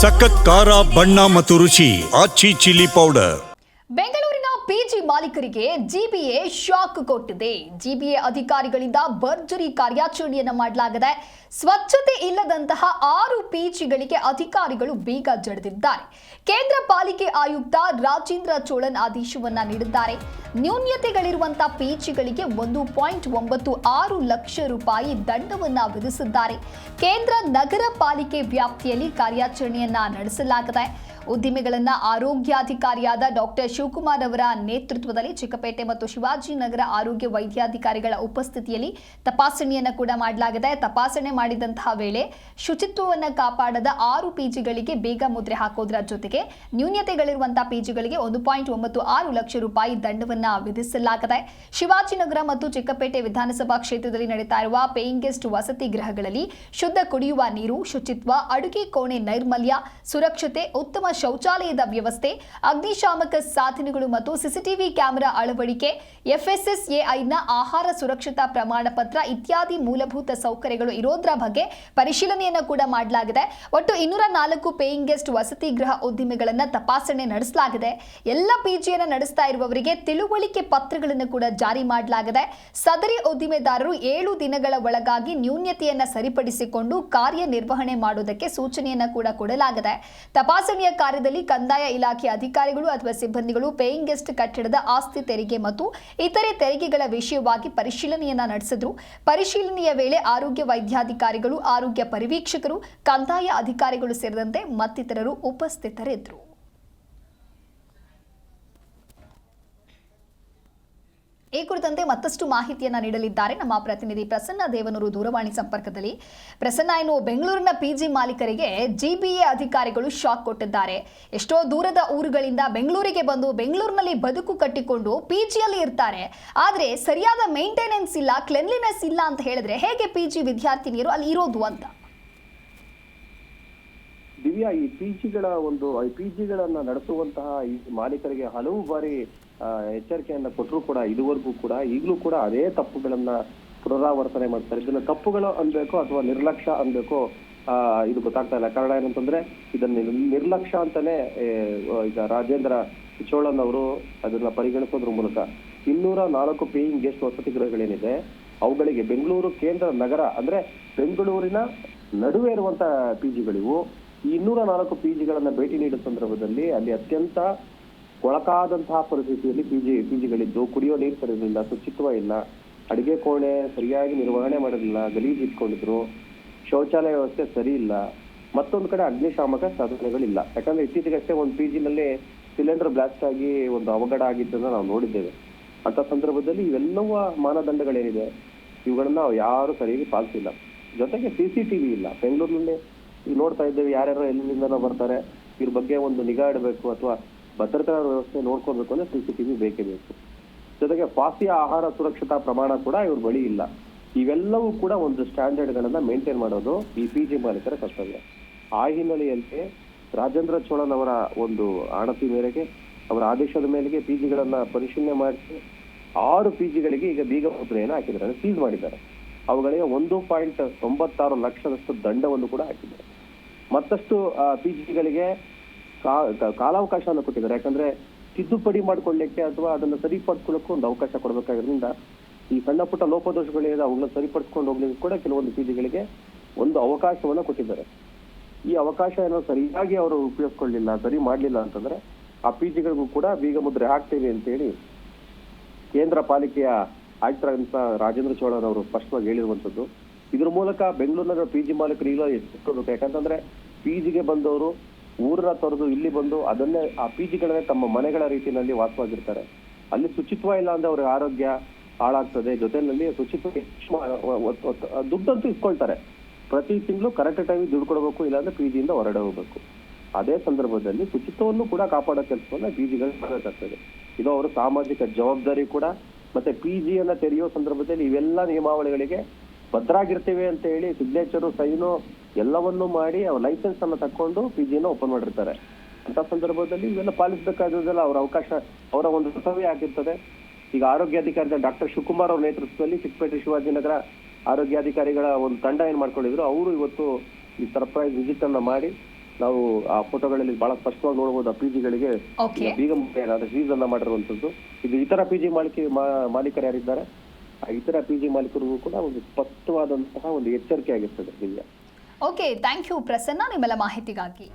ಸಖತ್ ಖಾರ, ಬಣ್ಣ ಮತ್ತು ರುಚಿ, ಆಚಿ ಚಿಲ್ಲಿ ಪೌಡರ್. ಬೆಂಗಳೂರಿನ ಪಿಜಿ ಮಾಲೀಕರಿಗೆ ಜಿಬಿಎ ಶಾಕ್ ಕೊಟ್ಟಿದೆ. ಜಿಬಿಎ ಅಧಿಕಾರಿಗಳಿಂದ ಭರ್ಜರಿ ಕಾರ್ಯಾಚರಣೆಯನ್ನು ಮಾಡಲಾಗಿದೆ ಸ್ವಚ್ಛತೆ ಇಲ್ಲದಂತಹ ಆರು ಪಿಜಿಗಳಿಗೆ ಅಧಿಕಾರಿಗಳು ಬೀಗ ಜಡಿದಿದ್ದಾರೆ. ಕೇಂದ್ರ ಪಾಲಿಕೆ ಆಯುಕ್ತ ರಾಜೇಂದ್ರ ಚೋಳನ್ ಆದೇಶವನ್ನ ನೀಡಿದ್ದಾರೆ. ನ್ಯೂನ್ಯತೆಗಳಿರುವಂತಹ ಪಿಜಿಗಳಿಗೆ ಒಂದು ಪಾಯಿಂಟ್ ಒಂಬತ್ತು ಆರು ಲಕ್ಷ ರೂಪಾಯಿ ದಂಡವನ್ನ ವಿಧಿಸಿದ್ದಾರೆ. ಕೇಂದ್ರ ನಗರ ಪಾಲಿಕೆ ವ್ಯಾಪ್ತಿಯಲ್ಲಿ ಕಾರ್ಯಾಚರಣೆಯನ್ನ ನಡೆಸಲಾಗಿದೆ ಉದ್ದಿಮೆಗಳನ್ನ ಆರೋಗ್ಯಾಧಿಕಾರಿಯಾದ ಡಾಕ್ಟರ್ ಶಿವಕುಮಾರ್ ಅವರ ನೇತೃತ್ವದಲ್ಲಿ ಚಿಕ್ಕಪೇಟೆ ಮತ್ತು ಶಿವಾಜಿನಗರ ಆರೋಗ್ಯ ವೈದ್ಯಾಧಿಕಾರಿಗಳ ಉಪಸ್ಥಿತಿಯಲ್ಲಿ ತಪಾಸಣೆಯನ್ನು ಕೂಡ ಮಾಡಲಾಗಿದೆ. ತಪಾಸಣೆ ಮಾಡಿದಂತಹ ವೇಳೆ ಶುಚಿತ್ವವನ್ನು ಕಾಪಾಡದ ಆರು ಪಿಜಿಗಳಿಗೆ ಬೇಗ ಮುದ್ರೆ ಹಾಕೋದ್ರ ಜೊತೆಗೆ ನ್ಯೂನ್ಯತೆಗಳಿರುವಂತಹ ಪಿಜಿಗಳಿಗೆ ಒಂದು ಪಾಯಿಂಟ್ ಒಂಬತ್ತು ಆರು ಲಕ್ಷ ರೂಪಾಯಿ ದಂಡವನ್ನ ವಿಧಿಸಲಾಗಿದೆ ಶಿವಾಜಿನಗರ ಮತ್ತು ಚಿಕ್ಕಪೇಟೆ ವಿಧಾನಸಭಾ ಕ್ಷೇತ್ರದಲ್ಲಿ ನಡೀತಾ ಇರುವ ಪೇಯಿಂಗ್ ಗೆಸ್ಟ್ ವಸತಿ ಗೃಹಗಳಲ್ಲಿ ಶುದ್ಧ ಕುಡಿಯುವ ನೀರು, ಶುಚಿತ್ವ, ಅಡುಗೆ ಕೋಣೆ ನೈರ್ಮಲ್ಯ, ಸುರಕ್ಷತೆ, ಉತ್ತಮ ಶೌಚಾಲಯದ ವ್ಯವಸ್ಥೆ, ಅಗ್ನಿಶಾಮಕ ಸಾಧನಗಳು ಮತ್ತು ಸಿಸಿಟಿವಿ ಕ್ಯಾಮೆರಾ ಅಳವಡಿಕೆ, ಎಫ್ಎಸ್ಎಸ್ಎಐನ ಆಹಾರ ಸುರಕ್ಷತಾ ಪ್ರಮಾಣ ಪತ್ರ ಇತ್ಯಾದಿ ಮೂಲಭೂತ ಸೌಕರ್ಯಗಳು ಇರೋದ್ರ ಬಗ್ಗೆ ಪರಿಶೀಲನೆಯನ್ನು ಕೂಡ ಮಾಡಲಾಗಿದೆ. ಒಟ್ಟು ಇನ್ನೂರ ನಾಲ್ಕು ಪೇಯಿಂಗ್ ಗೆಸ್ಟ್ ವಸತಿ ಗೃಹ ಉದ್ದಿಮೆಗಳನ್ನ ತಪಾಸಣೆ ನಡೆಸಲಾಗಿದೆ. ಎಲ್ಲ ಪಿಜಿಯನ್ನು ನಡೆಸ್ತಾ ಇರುವವರಿಗೆ ತಿಳುವಳಿಕೆ ಪತ್ರಗಳನ್ನು ಕೂಡ ಜಾರಿ ಮಾಡಲಾಗಿದೆ. ಸದರಿ ಉದ್ದಿಮೆದಾರರು ಏಳು ದಿನಗಳ ಒಳಗಾಗಿ ನ್ಯೂನ್ಯತೆಯನ್ನು ಸರಿಪಡಿಸಿಕೊಂಡು ಕಾರ್ಯನಿರ್ವಹಣೆ ಮಾಡುವುದಕ್ಕೆ ಸೂಚನೆಯನ್ನ ಕೂಡ ಕೊಡಲಾಗಿದೆ. ತಪಾಸಣೆಯ ಕಾರ್ಯದಲ್ಲಿ ಕಂದಾಯ ಇಲಾಖೆ ಅಧಿಕಾರಿಗಳು ಅಥವಾ ಸಿಬ್ಬಂದಿಗಳು ಪೇಯಿಂಗ್ ಗೆಸ್ಟ್ ಕಟ್ಟಡದ ಆಸ್ತಿ ತೆರಿಗೆ ಮತ್ತು ಇತರೆ ತೆರಿಗೆಗಳ ವಿಷಯವಾಗಿ ಪರಿಶೀಲನೆಯನ್ನ ನಡೆಸಿದ್ರು. ಪರಿಶೀಲನೆಯ ವೇಳೆ ಆರೋಗ್ಯ ವೈದ್ಯಾಧಿಕಾರಿಗಳು, ಆರೋಗ್ಯ ಪರಿವೀಕ್ಷಕರು, ಕಂದಾಯ ಅಧಿಕಾರಿಗಳು ಸೇರಿದಂತೆ ಮತ್ತಿತರರು ಉಪಸ್ಥಿತರಿದ್ದರು. ಈ ಕುರಿತಂತೆ ಮತ್ತಷ್ಟು ಮಾಹಿತಿಯನ್ನ ನೀಡಲಿದ್ದಾರೆ. ನಮ್ಮ ಪ್ರತಿನಿಧಿ ಪ್ರಸನ್ನ ದೇವನೂರು ದೂರವಾಣಿ ಸಂಪರ್ಕದಲ್ಲಿ. ಪ್ರಸನ್ನ ಏನು ಬೆಂಗಳೂರಿನ ಪಿಜಿ ಮಾಲೀಕರಿಗೆ ಜಿಬಿಎ ಅಧಿಕಾರಿಗಳು ಶಾಕ್ ಕೊಟ್ಟಿದ್ದಾರೆ. ಎಷ್ಟೋ ದೂರದ ಊರುಗಳಿಂದ ಬೆಂಗಳೂರಿಗೆ ಬಂದು ಬೆಂಗಳೂರಿನಲ್ಲಿ ಬದುಕು ಕಟ್ಟಿಕೊಂಡು ಪಿಜಿಯಲ್ಲಿ ಇರ್ತಾರೆ. ಆದರೆ ಸರಿಯಾದ ಮೇಂಟೆನೆನ್ಸ್ ಇಲ್ಲ ಕ್ಲೆನ್ಲಿನೆಸ್ ಇಲ್ಲ ಅಂತ ಹೇಳಿದ್ರೆ ಹೇಗೆ ಪಿಜಿ ವಿದ್ಯಾರ್ಥಿನಿಯರು ಅಲ್ಲಿ ಇರೋದು ಅಂತ? ದಿವ್ಯಾ ಈ ಪಿಜಿಗಳ ಒಂದು ಪಿ ಜಿಗಳನ್ನ ನಡೆಸುವಂತಹ ಈ ಮಾಲೀಕರಿಗೆ ಹಲವು ಬಾರಿ ಎಚ್ಚರಿಕೆಯನ್ನ ಕೊಟ್ಟರು ಕೂಡ ಇದುವರೆಗೂ ಕೂಡ, ಈಗಲೂ ಕೂಡ ಅದೇ ತಪ್ಪುಗಳನ್ನ ಪುನರಾವರ್ತನೆ ಮಾಡ್ತಾರೆ. ಇದನ್ನ ತಪ್ಪುಗಳು ಅನ್ಬೇಕು ಅಥವಾ ನಿರ್ಲಕ್ಷ್ಯ ಅನ್ಬೇಕು ಇದು ಗೊತ್ತಾಗ್ತಾ ಇಲ್ಲ. ಕಾರಣ ಏನಂತಂದ್ರೆ ಇದನ್ನ ನಿರ್- ನಿರ್ಲಕ್ಷ್ಯ ಅಂತಾನೆ ಈಗ ರಾಜೇಂದ್ರ ಚೋಳನ್ ಅವರು ಅದನ್ನ ಪರಿಗಣಿಸೋದ್ರ ಮೂಲಕ ಇನ್ನೂರ ನಾಲ್ಕು ಪೇಯಿಂಗ್ ಗೆಸ್ಟ್ ವಸತಿ ಗೃಹಗಳೇನಿದೆ, ಅವುಗಳಿಗೆ ಬೆಂಗಳೂರು ಕೇಂದ್ರ ನಗರ ಅಂದ್ರೆ ಬೆಂಗಳೂರಿನ ನಡುವೆ ಇರುವಂತ ಪಿಜಿಗಳಿವು ಈ ಇನ್ನೂರ ನಾಲ್ಕು ಪಿಜಿಗಳನ್ನ ಭೇಟಿ ನೀಡಿದ ಸಂದರ್ಭದಲ್ಲಿ ಅಲ್ಲಿ ಅತ್ಯಂತ ಕೊಳಕಾದಂತಹ ಪರಿಸ್ಥಿತಿಯಲ್ಲಿ ಪಿಜಿ ಪಿಜಿಗಳಿದ್ದು ಕುಡಿಯೋ ನೀರು ಸರಿರಲಿಲ್ಲ ಶುಚಿತ್ವ ಇಲ್ಲ, ಅಡಿಗೆ ಕೋಣೆ ಸರಿಯಾಗಿ ನಿರ್ವಹಣೆ ಮಾಡಿರಲಿಲ್ಲ ಗಲೀಜು ಇಟ್ಕೊಂಡಿದ್ರು, ಶೌಚಾಲಯ ವ್ಯವಸ್ಥೆ ಸರಿ ಇಲ್ಲ, ಮತ್ತೊಂದು ಕಡೆ ಅಗ್ನಿಶಾಮಕ ಸಾಧನೆಗಳಿಲ್ಲ. ಯಾಕಂದ್ರೆ ಇತ್ತೀಚೆಗಷ್ಟೇ ಒಂದು ಪಿಜಿನಲ್ಲಿ ಸಿಲಿಂಡರ್ ಬ್ಲಾಸ್ಟ್ ಆಗಿ ಒಂದು ಅವಘಡ ಆಗಿದ್ದನ್ನ ನಾವು ನೋಡಿದ್ದೇವೆ. ಅಂತ ಸಂದರ್ಭದಲ್ಲಿ ಇವೆಲ್ಲವ ಮಾನದಂಡಗಳೇನಿದೆ, ಇವುಗಳನ್ನ ಯಾರು ಸರಿಯಾಗಿ ಪಾಲಿಸಿಲ್ಲ. ಜೊತೆಗೆ ಸಿ ಸಿ ಟಿವಿ ಇಲ್ಲ. ಬೆಂಗಳೂರಿನಲ್ಲಿ ಈಗ ನೋಡ್ತಾ ಇದ್ದೇವೆ ಯಾರ್ಯಾರು ಎಲ್ಲಿಂದನೋ ಬರ್ತಾರೆ. ಇವ್ರ ಬಗ್ಗೆ ಒಂದು ನಿಗಾ ಇಡಬೇಕು ಅಥವಾ ಭದ್ರತಾ ವ್ಯವಸ್ಥೆ ನೋಡ್ಕೋಬೇಕು ಅಂದ್ರೆ ಸಿ ಸಿ ಟಿವಿ ಬೇಕೇ ಬೇಕು. ಜೊತೆಗೆ ಫಾಸಿಯ ಆಹಾರ ಸುರಕ್ಷತಾ ಪ್ರಮಾಣ ಕೂಡ ಇವ್ರ ಬಳಿ ಇಲ್ಲ. ಇವೆಲ್ಲವೂ ಕೂಡ ಒಂದು ಸ್ಟ್ಯಾಂಡರ್ಡ್ ಗಳನ್ನ ಮೇಂಟೈನ್ ಮಾಡೋದು ಈ ಪಿ ಜಿ ಮಾಲೀಕರ ಕರ್ತವ್ಯ. ಆ ಹಿನ್ನೆಲೆಯಲ್ಲಿ ರಾಜೇಂದ್ರ ಚೋಳನ್ ಅವರ ಒಂದು ಆಣತಿ ಮೇರೆಗೆ ಅವರ ಆದೇಶದ ಮೇರೆಗೆ ಪಿ ಜಿಗಳನ್ನ ಪರಿಶೀಲನೆ ಮಾಡಿಸಿ ಆರು ಪಿ ಜಿಗಳಿಗೆ ಈಗ ಬೀಗ ಮುದ್ರೆಯನ್ನು ಹಾಕಿದ್ದಾರೆ. ಸೀಸ್ ಮಾಡಿದ್ದಾರೆ. ಅವುಗಳಿಗೆ ಒಂದು ಪಾಯಿಂಟ್ ತೊಂಬತ್ತಾರು ಲಕ್ಷದಷ್ಟು ದಂಡವನ್ನು ಕೂಡ ಹಾಕಿದ್ದಾರೆ. ಮತ್ತಷ್ಟು ಪಿ ಜಿಗಳಿಗೆ ಕಾಲಾವಕಾಶವನ್ನು ಕೊಟ್ಟಿದ್ದಾರೆ. ಯಾಕಂದ್ರೆ ತಿದ್ದುಪಡಿ ಮಾಡ್ಕೊಳ್ಳಿಕ್ಕೆ ಅಥವಾ ಅದನ್ನ ಸರಿಪಡಿಸ್ಕೊಳ್ಳೋಕೆ ಒಂದು ಅವಕಾಶ ಕೊಡಬೇಕಾಗಿರೋದ್ರಿಂದ ಈ ಸಣ್ಣ ಪುಟ್ಟ ಲೋಪದೋಷಗಳಿದೆ ಅವುಗಳನ್ನ ಸರಿಪಡಿಸ್ಕೊಂಡು ಹೋಗ್ಲಿಕ್ಕೆ ಕೂಡ ಕೆಲವೊಂದು ಪಿಜಿಗಳಿಗೆ ಒಂದು ಅವಕಾಶವನ್ನು ಕೊಟ್ಟಿದ್ದಾರೆ. ಈ ಅವಕಾಶ ಏನೋ ಸರಿಯಾಗಿ ಅವರು ಉಪಯೋಗಿಸ್ಕೊಳ್ಳಿಲ್ಲ, ಸರಿ ಮಾಡಲಿಲ್ಲ ಅಂತಂದ್ರೆ ಆ ಪಿಜಿಗಳಿಗೂ ಕೂಡ ಬೀಗ ಮುದ್ರೆ ಹಾಕ್ತೇವೆ ಅಂತೇಳಿ ಕೇಂದ್ರ ಪಾಲಿಕೆಯ ಆಯುಕ್ತರಾದಂತ ರಾಜೇಂದ್ರ ಚೋಳನ್ ಅವರು ಸ್ಪಷ್ಟವಾಗಿ ಹೇಳಿರುವಂತದ್ದು ಇದ್ರ ಮೂಲಕ ಬೆಂಗಳೂರಿನ ಪಿ ಜಿ ಮಾಲೀಕರು ಈಗ ಎಚ್ಚೆತ್ಕೊಳ್ಬೇಕು ಯಾಕಂತಂದ್ರೆ ಪಿ ಜಿಗೆ ಬಂದವರು, ಊರನ್ನ ತೊರೆದು ಇಲ್ಲಿ ಬಂದು ಅದನ್ನೇ, ಆ ಪಿ ಜಿಗಳನ್ನೇ ತಮ್ಮ ಮನೆಗಳ ರೀತಿಯಲ್ಲಿ ವಾಸವಾಗಿರ್ತಾರೆ. ಅಲ್ಲಿ ಶುಚಿತ್ವ ಇಲ್ಲ ಅಂದ್ರೆ ಅವ್ರಿಗೆ ಆರೋಗ್ಯ ಹಾಳಾಗ್ತದೆ. ಜೊತೆಯಲ್ಲಿ ಶುಚಿತ್ವ ದುಡ್ಡಂತೂ ಇಸ್ಕೊಳ್ತಾರೆ. ಪ್ರತಿ ತಿಂಗಳು ಕರೆಕ್ಟ್ ಟೈಮ್ ದುಡ್ಡು ಕೊಡಬೇಕು, ಇಲ್ಲಾಂದ್ರೆ ಪಿ ಜಿಯಿಂದ ಹೊರಡೆ ಹೋಗ್ಬೇಕು. ಅದೇ ಸಂದರ್ಭದಲ್ಲಿ ಶುಚಿತ್ವವನ್ನು ಕೂಡ ಕಾಪಾಡೋ ಕೆಲಸವನ್ನ ಪಿ ಜಿಗಳು ಮಾಡಬೇಕಾಗ್ತದೆ. ಇದು ಅವರ ಸಾಮಾಜಿಕ ಜವಾಬ್ದಾರಿ ಕೂಡ. ಮತ್ತೆ ಪಿ ಜಿಯನ್ನ ತೆರೆಯೋ ಸಂದರ್ಭದಲ್ಲಿ ಇವೆಲ್ಲ ನಿಯಮಾವಳಿಗಳಿಗೆ ಭದ್ರಾಗಿರ್ತೇವೆ ಅಂತ ಹೇಳಿ ಸಿಗ್ನೇಚರು ಸೈನು ಎಲ್ಲವನ್ನೂ ಮಾಡಿ ಅವ್ರ ಲೈಸೆನ್ಸ್ ಅನ್ನ ತಕೊಂಡು ಪಿ ಜಿನ ಓಪನ್ ಮಾಡಿರ್ತಾರೆ. ಅಂತ ಸಂದರ್ಭದಲ್ಲಿ ಇವೆಲ್ಲ ಪಾಲಿಸಬೇಕಾದದೆಲ್ಲ ಅವರ ಅವಕಾಶ ಅವರ ಒಂದು ಕರ್ತವ್ಯ ಆಗಿರ್ತದೆ. ಈಗ ಆರೋಗ್ಯಾಧಿಕಾರಿ ಡಾಕ್ಟರ್ ಶಿವಕುಮಾರ್ ಅವರ ನೇತೃತ್ವದಲ್ಲಿ ಚಿಕ್ಕಪೇಟೆ ಶಿವಾಜಿನಗರ ಆರೋಗ್ಯಾಧಿಕಾರಿಗಳ ಒಂದು ತಂಡ ಏನ್ ಮಾಡ್ಕೊಂಡಿದ್ರು ಅವರು ಇವತ್ತು ಈ ಸರ್ಪ್ರೈಸ್ ವಿಸಿಟ್ ಅನ್ನ ಮಾಡಿ ನಾವು ಆ ಫೋಟೋಗಳಲ್ಲಿ ಬಹಳ ಸ್ಪಷ್ಟವಾಗಿ ನೋಡಬಹುದು ಆ ಪಿಜಿಗಳಿಗೆ Okay. ಬೀಗ ಸೀಸ್ ಅನ್ನ ಮಾಡಿರುವಂತದ್ದು ಇದು ಇತರ ಪಿಜಿ ಮಾಲಿಕೆ ಮಾಲೀಕರು ಯಾರಿದ್ದಾರೆ? ಆ ಪಿ ಜಿ ಮಾಲೀಕರಿಗೂ ಕೂಡ ಒಂದು ಸ್ಪಷ್ಟವಾದಂತಹ ಒಂದು ಎಚ್ಚರಿಕೆ ಆಗಿರ್ತದೆ ಓಕೆ ಥ್ಯಾಂಕ್ ಯು ಪ್ರಸನ್ನ. ನಿಮ್ಮೆಲ್ಲ ಮಾಹಿತಿಗಾಗಿ.